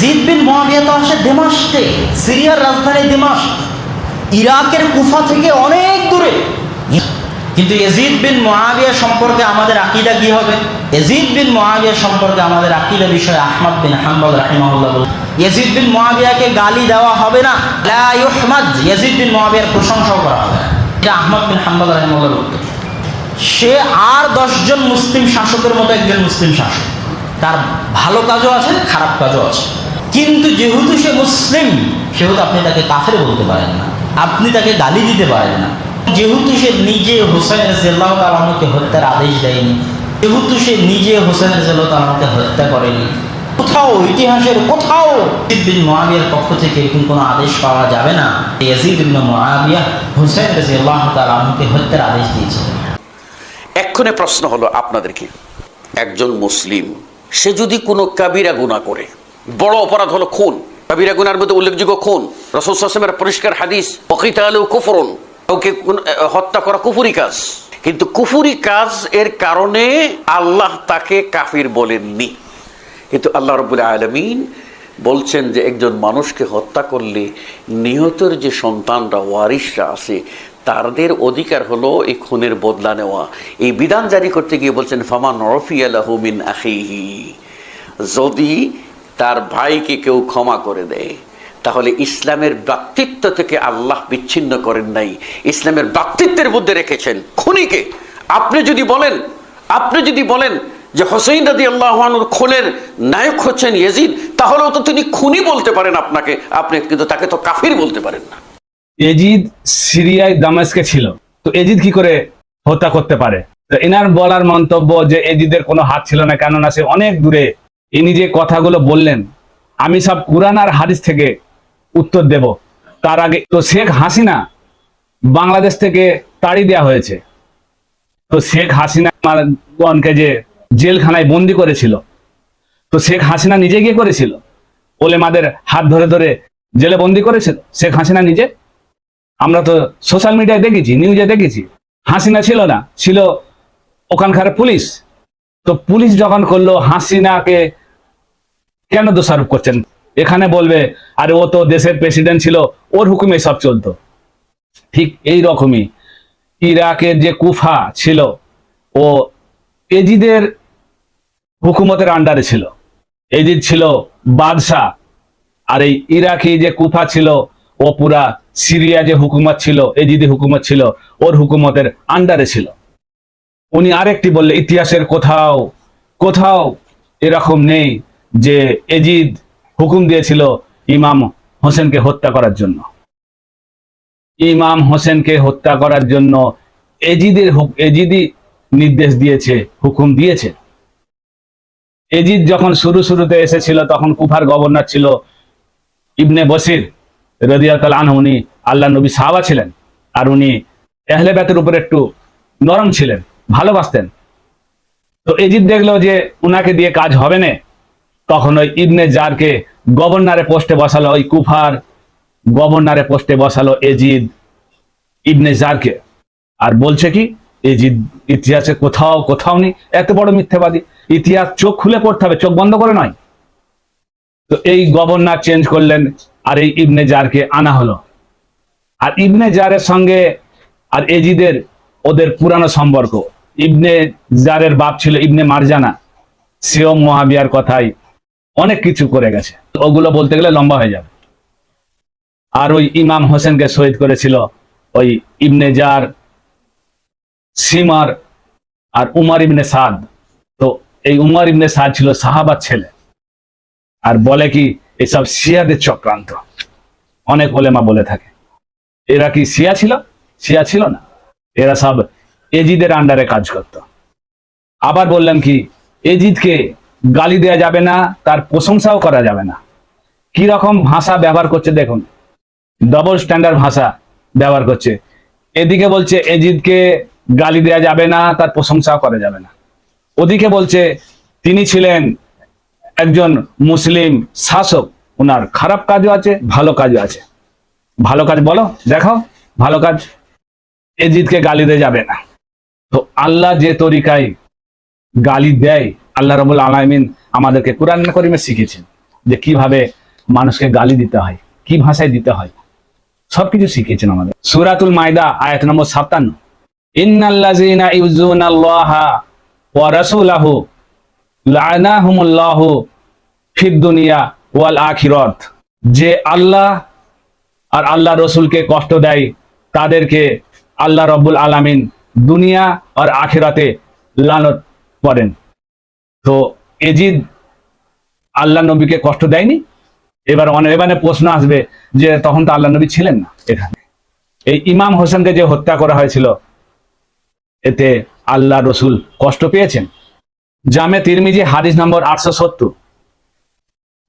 Yazid বিন মুয়াবিয়া তো আসে দেমাস্কে সিরিয়ার রাজধানী দেমাস ইরাকের কুফা থেকে অনেক দূরে। কিন্তু এজিদ বিন মহাবিয়া সম্পর্কে আমাদের আকিদা কি হবে? এজিদ বিন মহাবিয়া সম্পর্কে আমাদের আকিদা বিষয়ে আহমদ বিন হাম্বল রাহিমাহুল্লাহ ইয়াজিদ বিন মহাবিয়াকে গালি দেওয়া হবে না। লা ইউহমাদ, ইয়াজিদ বিন মহাবিয়ার প্রশংসাও করা হবে এটা আহমদ বিন হাম্বল রাহিমাহুল্লাহ উত্তর সে আর দশজন মুসলিম শাসকের মতো একজন মুসলিম শাসক। তার ভালো কাজও আছে, খারাপ কাজও আছে। কিন্তু যেহেতু সে মুসলিম, সেহেতু আপনি তাকে কাফের বলতে পারেন না। আপনি তাকে গালি দিতে পারেন না। যেহেতু সে নিজে হোসেন জেল্লাহ তালামকে হত্যার আদেশ দেয়নি, যেহেতু সে নিজে হোসেন জেল্লাহ তালামকে হত্যা করেনি, কোথাও ইতিহাসের কোথাও মুয়াবিয়ার পক্ষ থেকে এরকম কোনো আদেশ পাওয়া যাবে না মুয়াবিয়া হোসেন রাদিয়াল্লাহু তাআলা আনহুকে হত্যার আদেশ দিয়েছিলেন এক্ষণে প্রশ্ন হলো আপনাদেরকে একজন মুসলিম, সে যদি কোনো কাবিরা গুণা করে বড় অপরাধ হলো খুন। কাবিরা গুনার মধ্যে উল্লেখযোগ্য খুন। রসুল পরিষ্কার হাদিস অকিতা আলু কুফরন কাউকে হত্যা করা কুফুরি কাজ। কিন্তু কুফুরি কাজ এর কারণে আল্লাহ তাকে কাফির বলেননি। কিন্তু আল্লাহ রবুল্লা আলমিন বলছেন যে একজন মানুষকে হত্যা করলে নিহতের যে সন্তানরা ওয়ারিসরা আছে, তাদের অধিকার হলো এই খুনের বদলা নেওয়া। এই বিধান জারি করতে গিয়ে বলছেন, ফামান রফি আলহমিন আখিহি যদি তার ভাইকে কেউ ক্ষমা করে দেয়। তাহলে ইসলামের ব্যক্তিত্ব থেকে আল্লাহ বিচ্ছিন্ন করেন নাই। ইসলামের ব্যক্তিত্বের মধ্যে রেখেছেন। খুনিকে। আপনি যদি বলেন, আপনি যদি বলেন যে হোসেন রাদি আল্লাহানুর খুনের নায়ক হচ্ছেন ইয়েজিদ, তাহলেও তো তিনি খুনি বলতে পারেন আপনাকে। আপনি কিন্তু তাকে তো কাফির বলতে পারেন না। এজিদ সিরিয়ায় দামেস্কে ছিল। তো এজিদ কি করে হত্যা করতে পারে? এনার বলার মন্তব্য যে এজিদের কোনো হাত ছিল না, কেননা সে অনেক দূরে ইনি যে কথাগুলো বললেন, আমি সব কুরআন আর হাদিস থেকে উত্তর দেব। তার আগে তো শেখ হাসিনা বাংলাদেশ থেকে তাড়ি দেওয়া হয়েছে। তো শেখ হাসিনা গণকে যে জেলখানায় বন্দি করেছিল, তো শেখ হাসিনা নিজে গিয়ে করেছিল? ওলেমাদের হাত ধরে ধরে জেলে বন্দি করেছিল শেখ হাসিনা নিজে? আমরা তো সোশ্যাল মিডিয়ায় দেখেছি, নিউজে দেখেছি। হাসিনা ছিল না, ছিল ওখানকার পুলিশ। তো পুলিশ যখন করল, হাসিনাকে কেন দোষারোপ করছেন? এখানে বলবে, আরে ও তো দেশের প্রেসিডেন্ট ছিল, ওর হুকুমে সব চলতো। ঠিক এই রকমই। ইরাকের যে কুফা ছিল, ও এজিদের হুকুমতের আন্ডারে ছিল। এজিদ ছিল বাদশাহ। আর এই ইরাকি যে কুফা ছিল, ও পুরা সিরিয়া যে হুকুমত ছিল, এজিদি হুকুমত ছিল, ওর হুকুমতের আন্ডারে ছিল। উনি আরেকটি বললে, ইতিহাসের কোথাও কোথাও এরকম নেই। যে এজিদ হুকুম দিয়েছিল ইমাম হোসেনকে হত্যা করার জন্য। ইমাম হোসেনকে হত্যা করার জন্য এজিদের এজিদি নির্দেশ দিয়েছে, হুকুম দিয়েছে। এজিদ যখন শুরু শুরুতে এসেছিল, তখন কুফার গভর্নর ছিল ইবনে বসির রদিয়াল আনহু। উনি আল্লাহ নবী সাহাবা ছিলেন আর উনি এহলে ব্যাতের উপর একটু নরম ছিলেন, ভালোবাসতেন। তো এজিদ দেখল যে উনাকে দিয়ে কাজ হবে না। তখন ওই ইবনে জারকে গভর্নরে পোস্টে বসালো, ওই কুফার গভর্নরে পোস্টে বসালো এজিদ ইবনে জারকে। আর বলছে কি, এজিদ ইতিহাসে কোথাও কোথাও নেই, এত বড় মিথ্যাবাদী। ইতিহাস চোখ খুলে পড়তে হবে, চোখ বন্ধ করে নয়। তো এই গভর্নর চেঞ্জ করলেন, আর এই ইবনে জারকে আনা হলো। আর ইবনে জারের সঙ্গে, আর এজিদের, ওদের পুরানো সম্পর্ক। ইবনে জারের বাপ ছিল ইবনে মারজানা। সেও মহাবিয়ার কথাই অনেক কিছু করে গেছে। ওগুলো বলতে গেলে লম্বা হয়ে যাবে। আর ওই ইমাম হোসেনকে শহীদ করেছিল ওই ইবনে জার, সিমার আর উমার ইবনে সাদ। তো এই উমার ইবনে সাদ ছিল সাহাবার ছেলে। আর বলে কি এসব শিয়াদের চক্রান্ত। অনেক ওলেমা বলে থাকে। এরা কি শিয়া ছিল? শিয়া ছিল না। এরা সব এজিদের আন্ডারে কাজ করত। আবার বললাম কি, এজিদকে গালি দেওয়া যাবে না, তার প্রশংসাও করা যাবে না। কি রকম ভাষা ব্যবহার করছে দেখুন। ডবল স্ট্যান্ডার্ড ভাষা ব্যবহার করছে। এদিকে বলছে, এজিদকে গালি দেওয়া যাবে না, তার প্রশংসাও করা যাবে না। ওদিকে বলছে, তিনি ছিলেন একজন মুসলিম শাসক, ওনার খারাপ কাজও আছে, ভালো কাজও আছে। ভালো কাজ বলো দেখো ভালো কাজ। এজিদকে গালি দেওয়া যাবে না। তো আল্লাহ যে তরিকায় গালি দেয় আল্লাহ রবুল আলমিন আমাদেরকে কোরআন করিমে শিখেছেন যে কীভাবে মানুষকে গালি দিতে হয়, কি ভাষায় দিতে হয়, সবকিছু শিখিয়েছেন আমাদের। সুরাতুল মায়দা, আয়াত নম্বর সাতান্ন যে আল্লাহ আর আল্লাহ রসুলকে কষ্ট দেয়, তাদেরকে আল্লাহ রব্বুল আলামিন দুনিয়া আর আখিরাতে লানত করেন। তো এজিদ আল্লাহ নবীকে কষ্ট দেয়নি? এবার এবারে প্রশ্ন আসবে যে তখন তো আল্লাহ নবী ছিলেন না এখানে। এই ইমাম হোসেনকে যে হত্যা করা হয়েছিল, এতে আল্লাহ রসুল কষ্ট পেয়েছেন। জামে তিরমিজি হাদিস নম্বর আটশো সত্তর।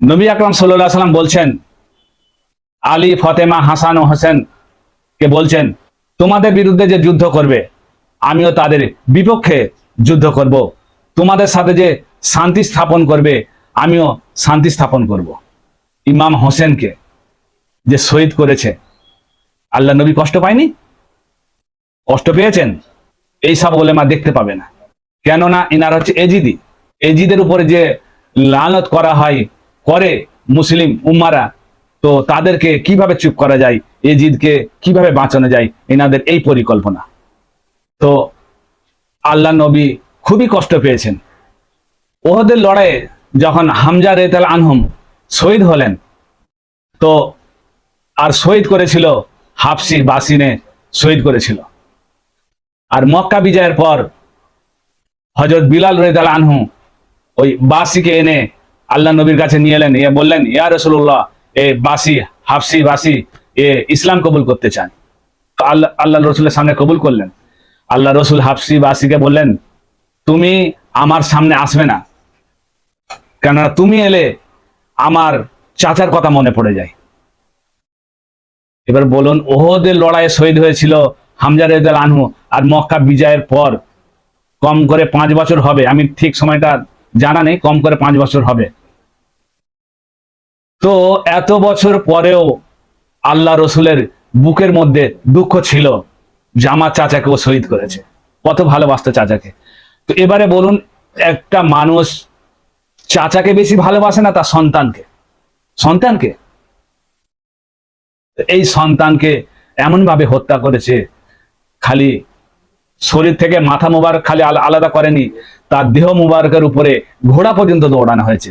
নবী আকরম সাল্লাহ সাল্লাম বলছেন, আলী, ফতেমা, হাসান ও হোসেন কে বলছেন, তোমাদের বিরুদ্ধে যে যুদ্ধ করবে, আমিও তাদের বিপক্ষে যুদ্ধ করব। তোমাদের সাথে যে শান্তি স্থাপন করবে, আমিও শান্তি স্থাপন করব। ইমাম হোসেনকে যে শহীদ করেছে, আল্লাহ নবী কষ্ট পায়নি? কষ্ট পেয়েছেন? এই সব ওলেমা দেখতে পাবে না। কেননা ইনার হচ্ছে এজিদি। এজিদের উপরে যে লালত করা হয়, করে মুসলিম উম্মারা, তো তাদেরকে কীভাবে চুপ করা যায়, এজিদকে কীভাবে বাঁচানো যায়, এনাদের এই পরিকল্পনা। তো আল্লাহ নবী খুবই কষ্ট পেয়েছেন। ওহদের লড়াইয়ে যখন হামজা রেতাল আনহুম শহীদ হলেন, তো আর শহীদ করেছিল হাফসি বাসিনে শহীদ করেছিল। আর মক্কা বিজয়ের পর হজরত বিলাল রেদাল আনহু ওই বাসিকে এনে আল্লাহ নবীর কাছে নিয়ে এলেন এ বললেন, ইয়া রসুল্লাহ এ বাসি, হাফসি বাসি, এ ইসলাম কবুল করতে চান। আল্লাহ আল্লাহ রসুলের সামনে কবুল করলেন। আল্লাহ রসুল হাফসি বাসিকে বললেন তুমি আমার সামনে আসবে না। কেননা তুমি এলে আমার চাচার কথা মনে পড়ে যায়। এবার বলুন, ওহদের লড়াইয়ে শহীদ হয়েছিল হামজা রেদাল আনহু আর মক্কা বিজয়ের পর। কম করে পাঁচ বছর হবে, আমি ঠিক সময়টা জানা নেই, কম করে পাঁচ বছর হবে। তো এত বছর পরেও আল্লাহ রসুলের বুকের মধ্যে দুঃখ ছিল জামা আমার চাচাকেও শহীদ করেছে। কত ভালোবাসতো চাচাকে। তো এবারে বলুন, একটা মানুষ চাচাকে বেশি ভালোবাসে না তার সন্তানকে? সন্তানকে? এই সন্তানকে এমন ভাবে হত্যা করেছে, খালি শরীর থেকে মাথা মুবারক খালি আলাদা করেনি, তার দেহ মুবারকের উপরে ঘোড়া পর্যন্ত দৌড়ানো হয়েছে।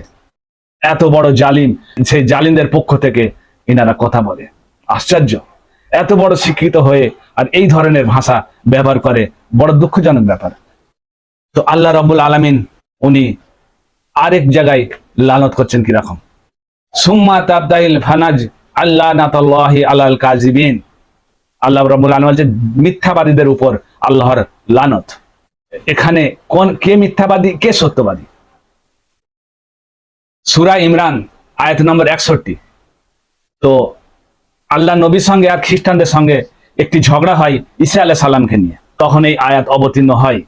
এত বড় জালিম, সেই জালিমদের পক্ষ থেকে এনারা কথা বলে। আশ্চর্য। এত বড় শিক্ষিত হয়ে আর এই ধরনের ভাষা ব্যবহার করে, বড় দুঃখজনক ব্যাপার। তো আল্লাহ রব্বুল আলামিন উনি আরেক জায়গায় লালত করছেন কীরকম? সুম্মা তাবদাইল ফানাজ আল্লাহ নাতাল্লাহি আলাল কাজিবিন আল্লাহ রব্বুল আলম বলছে মিথ্যাবাদীদের উপর আল্লাহর লানত। এখানে কোন, কে মিথ্যাবাদী, কে সত্যবাদী? সুরা ইমরান, আয়াত নম্বর একষট্টি। তো আল্লাহ নবীর সঙ্গে আর খ্রিস্টানদের সঙ্গে একটি ঝগড়া হয় ইসা আলাহ সাল্লামকে নিয়ে। তখন এই আয়াত অবতীর্ণ হয়।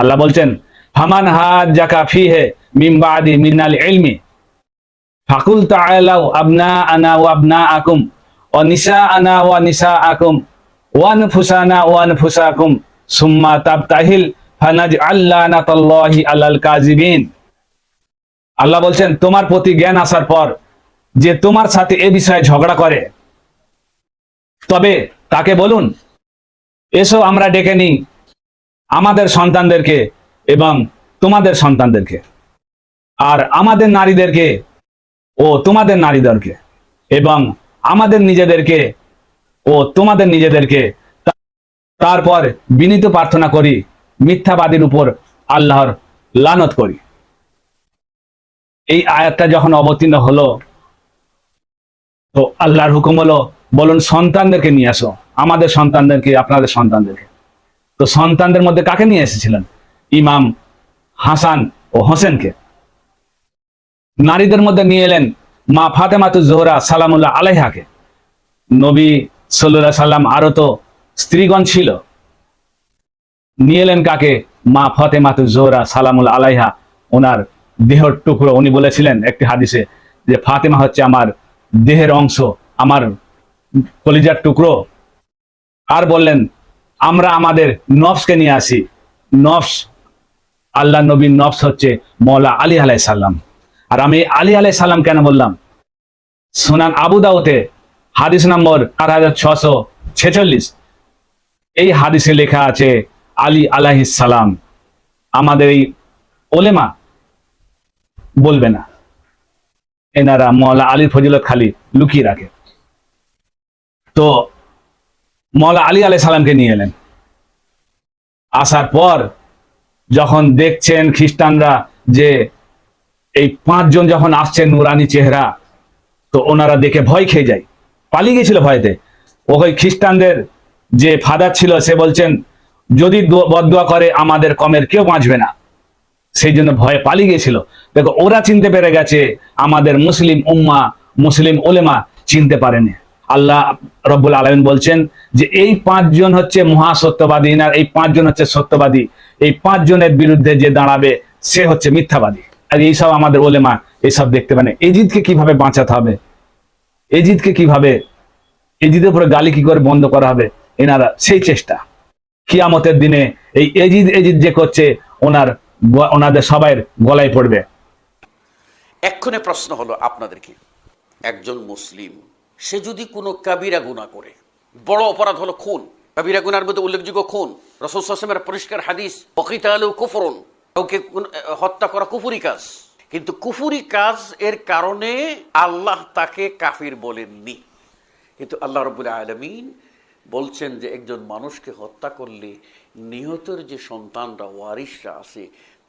আল্লাহ বলছেন, ফামান হাত জাকা ফি হে মিমবাদি মিনাল ইলমি ফাকুল তাআলাউ আবনা আনা ওয়া আবনা আকুম ও নিসা আনা ওয়া নিসা আকুম ওয়ান ফুসানা ওয়ান ফুসাকুম সুম্মা তাবতাহিল ফানাজ আল্লাহ নাতাল্লাহি আলাল কাজিবিন আল্লাহ বলছেন, তোমার প্রতি জ্ঞান আসার পর যে তোমার সাথে এ বিষয়ে ঝগড়া করে, তবে তাকে বলুন, এসো আমরা ডেকে নিই আমাদের সন্তানদেরকে এবং তোমাদের সন্তানদেরকে। আর আমাদের নারীদেরকে ও তোমাদের নারীদেরকে এবং আমাদের নিজেদেরকে ও তোমাদের নিজেদেরকে তারপর বিনীত প্রার্থনা করি, মিথ্যাবাদীর উপর আল্লাহর লানত করি। এই আয়াতটা যখন অবতীর্ণ হলো, তো আল্লাহর হুকুম হলো, বলুন সন্তানদেরকে নিয়ে আসো, আমাদের সন্তানদেরকে, আপনাদের সন্তানদেরকে। তো সন্তানদের মধ্যে কাকে নিয়ে এসেছিলেন? ইমাম হাসান ও হোসেনকে। নারীদের মধ্যে নিয়ে এলেন মা ফাতেমাতু জোহরা সালামুল্লাহ আলাইহাকে। নবী সাল্লাহ সাল্লাম আরও তো স্ত্রীগণ ছিল। নিয়ে এলেন কাকে? মা ফতেমাতু জোহরা সালামুল আলাইহা। ওনার দেহর টুকরো উনি বলেছিলেন একটি হাদিসে যে, ফাতেমা হচ্ছে আমার দেহের অংশ, আমার কলিজার টুকরো। আর বললেন আমরা আমাদের নফসকে নিয়ে আসি। নফস আল্লাহ নবীর নফস হচ্ছে মৌলা আলী আলাই সাল্লাম আর আমি আলী আলাই সালাম কেন বললাম? সোনান আবু দাউতে হাদিস নম্বর আট হাজার ছশো ছেচল্লিশ। এই হাদিসে লেখা আছে, আলী আলাহিস সালাম আমাদের এই ওলেমা বলবে না। এনারা মৌলা আলীর ফজিলত খালি লুকিয়ে রাখে। তো মৌলা আলী আলাই সালামকে নিয়ে এলেন। আসার পর যখন দেখছেন খ্রিস্টানরা যে এই পাঁচজন যখন আসছেন নুরানি চেহারা, তো ওনারা দেখে ভয় খেয়ে যায়। পালিয়ে গেছিল ভয়তে। ওই খ্রিস্টানদের যে ফাদার ছিল, সে বলছেন, যদি বদদোয়া করে, আমাদের কমের কেউ বাঁচবে না। সেই জন্য ভয়ে পালিয়ে গেছিল দেখো, ওরা চিনতে পেরে গেছে, আমাদের মুসলিম উম্মা, মুসলিম ওলেমা চিনতে পারেনি। আল্লাহ রব্বুল আলমিন বলছেন যে এই পাঁচজন হচ্ছে মহা সত্যবাদী এই পাঁচজন হচ্ছে সত্যবাদী। এই পাঁচজনের বিরুদ্ধে যে দাঁড়াবে, সে হচ্ছে মিথ্যাবাদী। আর এইসব আমাদের ওলেমা এইসব দেখতে পারে এজিদকে কীভাবে বাঁচাতে হবে? এজিদকে কীভাবে? এজিদের উপরে গালি কি করে বন্ধ করা হবে? এনারা সেই চেষ্টা। কিয়ামতের দিনে এই এজিদ এজিদ যে করছে, ওনার ওনাদের সবাইয়ের গলায় পড়বে। এক্ষণে প্রশ্ন হলো আপনাদেরকে একজন মুসলিম সে যদি কোনো কাবিরা গুণা করে, বড় অপরাধ হলো খুন। কাবিরা গুনার মধ্যে উল্লেখযোগ্য খুন। রসুল সাসমের পরিষ্কার হাদিস কুফরন কাউকে হত্যা করা কুফুরি কাজ। কিন্তু কুফুরি কাজ এর কারণে আল্লাহ তাকে কাফির বলেননি। কিন্তু আল্লাহ রবুল্লা আলমিন বলছেন যে, একজন মানুষকে হত্যা করলে নিহতের যে সন্তানরা ওয়ারিসরা আছে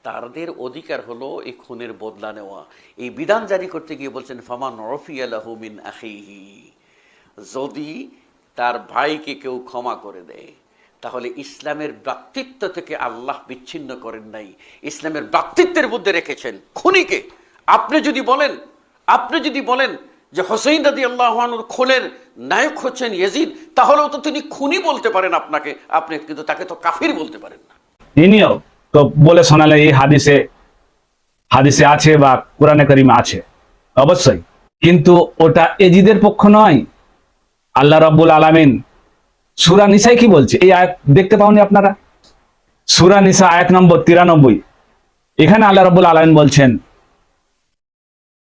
তাদের অধিকার হলো এই খুনের বদলা নেওয়া। এই বিধান জারি করতে গিয়ে বলছেন, ফামান রফি আখিহি। যদি তার ভাইকে কেউ ক্ষমা করে দেয়, তাহলে ইসলামের ভ্রাতৃত্ব থেকে আল্লাহ বিচ্ছিন্ন করেন নাই। ইসলামের ভ্রাতৃত্বের মধ্যে রেখেছেন খুনিকে। আপনি যদি বলেন, আপনি যদি বলেন যে হোসেন রাদি আল্লাহানুর খুনের নায়ক হচ্ছেন ইয়েজিদ, তাহলেও তো তিনি খুনি বলতে পারেন আপনাকে। আপনি কিন্তু তাকে তো কাফির বলতে পারেন না। তো বলে শোনালে এই হাদিসে হাদিসে আছে বা কোরআনে করিম আছে? অবশ্যই। কিন্তু ওটা এজিদের পক্ষ নয়। আল্লাহ রব্বুল আলামিন সুরা নিসাই কি বলছে? এই আয়াত দেখতে পাওনি আপনারা? সুরা নিসা আয়াত নম্বর তিরানব্বই। এখানে আল্লাহ রব্বুল আলামিন বলছেন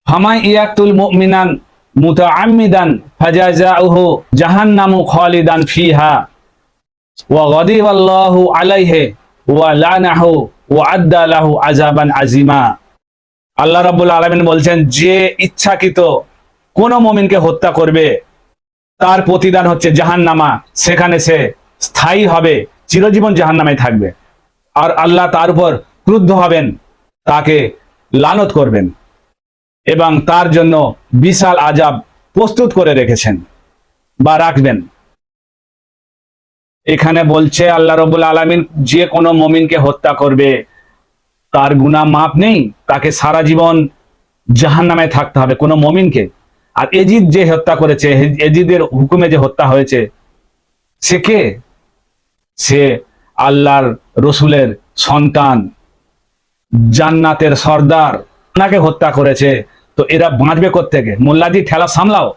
ফামাই ইয়াকুল মুমিনান মুতাআম্মিদান ফাজাজাউহু জাহান্নামু খালিদান ফিহা ওয়া গদিব আল্লাহু আলাইহি ওয়া লানাহু ওয়া আদ্দা লাহু আযাবান আল্লাহ রাব্বুল আলামিন বলছেন, যে ইচ্ছাকৃত কোন মুমিনকে হত্যা করবে, তার প্রতিদান হচ্ছে জাহান্নামা। সেখানে সে স্থায়ী হবে, চিরজীবন জাহান্নামে থাকবে। আর আল্লাহ তার উপর ক্রুদ্ধ হবেন, তাকে লানত করবেন এবং তার জন্য বিশাল আজাব প্রস্তুত করে রেখেছেন বা রাখবেন। এখানে বলছে আল্লাহ রবুল আলমিন, যে কোনো মমিনকে হত্যা করবে। তার গুণা মাপ নেই, তাকে সারা জীবন জাহান নামে থাকতে হবে, কোনো মমিনকে। আর এজিদ যে হত্যা করেছে, এজিদের হুকুমে যে হত্যা হয়েছে, সে কে? সে আল্লাহর রসুলের সন্তান, জান্নাতের সর্দার। ওনাকে হত্যা করেছে। তো এরা বাঁচবে থেকে মোল্লাজি, ঠেলা সামলাও।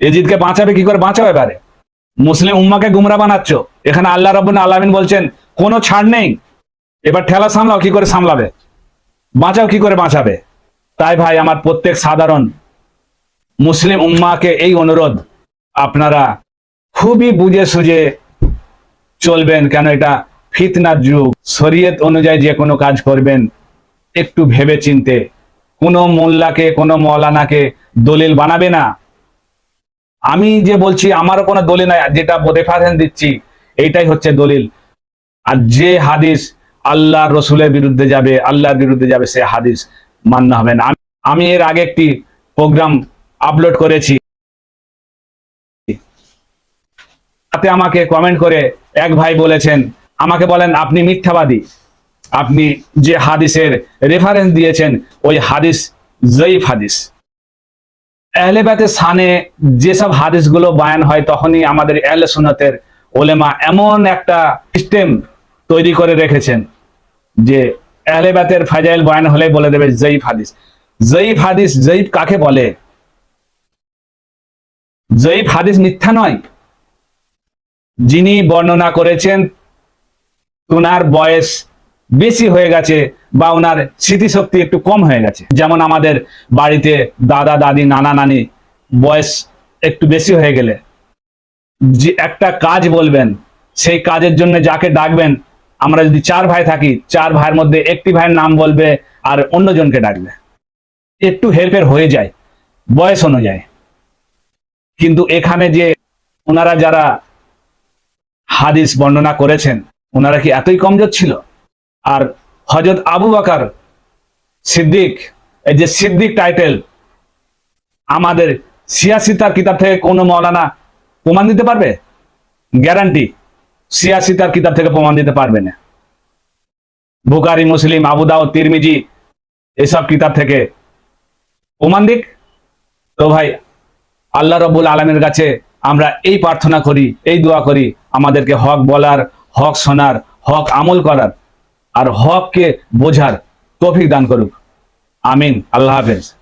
এজিদকে বাঁচাবে, কি করে বাঁচাও এবারে? মুসলিম উম্মাকে গুমরা বানাচ্ছ? এখানে আল্লাহ রব্বুল আলামিন বলছেন, কোনো ছাড় নেই। এবার ঠেলা সামলাও, কি করে সামলাবে? বাঁচাও, কি করে বাঁচাবে? তাই ভাই, আমার প্রত্যেক সাধারণ মুসলিম উম্মাকে এই অনুরোধ, আপনারা খুবই বুঝে সুঝে চলবেন, কেন এটা ফিতনার যুগ। শরীয়ত অনুযায়ী যে কোনো কাজ করবেন, একটু ভেবে চিনতে কোনো মোল্লাকে, কোনো মৌলানাকে দলিল বানাবে না। আমি যে বলছি, আমারও কোনো দলিল নাই, যেটা রেফারেন্স দিচ্ছি এইটাই হচ্ছে দলিল। আর যে হাদিস আল্লাহ রসুলের বিরুদ্ধে যাবে, আল্লাহর বিরুদ্ধে যাবে, সে হাদিস মান্য হবে না। আমি- এর আগে একটি প্রোগ্রাম আপলোড করেছি। তাতে আমাকে কমেন্ট করে এক ভাই বলেছেন, আমাকে বলেন, আপনি মিথ্যাবাদী। আপনি যে হাদিসের রেফারেন্স দিয়েছেন, ওই হাদিস জয়ীফ হাদিস। এহলেবাতের সানে যেসব হাদিসগুলো বায়ান হয়, তখনই আমাদের এহলে সুন্নতের ওলেমা এমন একটা সিস্টেম তৈরি করে রেখেছেন যে এহলেবাতের ফাজাইল বয়ান হলে বলে দেবে জয়ীফ হাদিস। জয়ীফ হাদিস, জয়ীফ কাকে বলে? জয়ীফ হাদিস মিথ্যা নয়। যিনি বর্ণনা করেছেন তোনার বয়স বেশি হয়ে গেছে বা ওনার স্মৃতিশক্তি একটু কম হয়ে গেছে। যেমন আমাদের বাড়িতে দাদা, দাদি, নানা, নানি বয়স একটু বেশি হয়ে গেলে। যে একটা কাজ বলবেন, সেই কাজের জন্য যাকে ডাকবেন, আমরা যদি চার ভাই থাকি, চার ভাইয়ের মধ্যে একটি ভাইয়ের নাম বলবে আর অন্যজনকে ডাকবে। একটু হেরফের হয়ে যায়, বয়স অনুযায়ী। কিন্তু এখানে যে ওনারা যারা হাদিস বর্ণনা করেছেন, ওনারা কি এতই কমজোর ছিল? আর হজরত আবু বাকার সিদ্দিক, এই যে সিদ্দিক টাইটেল আমাদের সিয়াসিতার কিতাব থেকে কোনো মৌলানা প্রমাণ দিতে পারবে? গ্যারান্টি সিয়াসিতার কিতাব থেকে প্রমাণ দিতে পারবে না। বুকারি মুসলিম আবুদাও তিরমিজি এসব কিতাব থেকে প্রমাণ দিক। তো ভাই, আল্লাহ রবুল আলমের কাছে আমরা এই প্রার্থনা করি, এই দোয়া করি, আমাদেরকে হক বলার, হক শোনার, হক আমল করার, আর হককে বোঝার তৌফিক দান করুক। আমিন। আল্লাহ হাফেজ।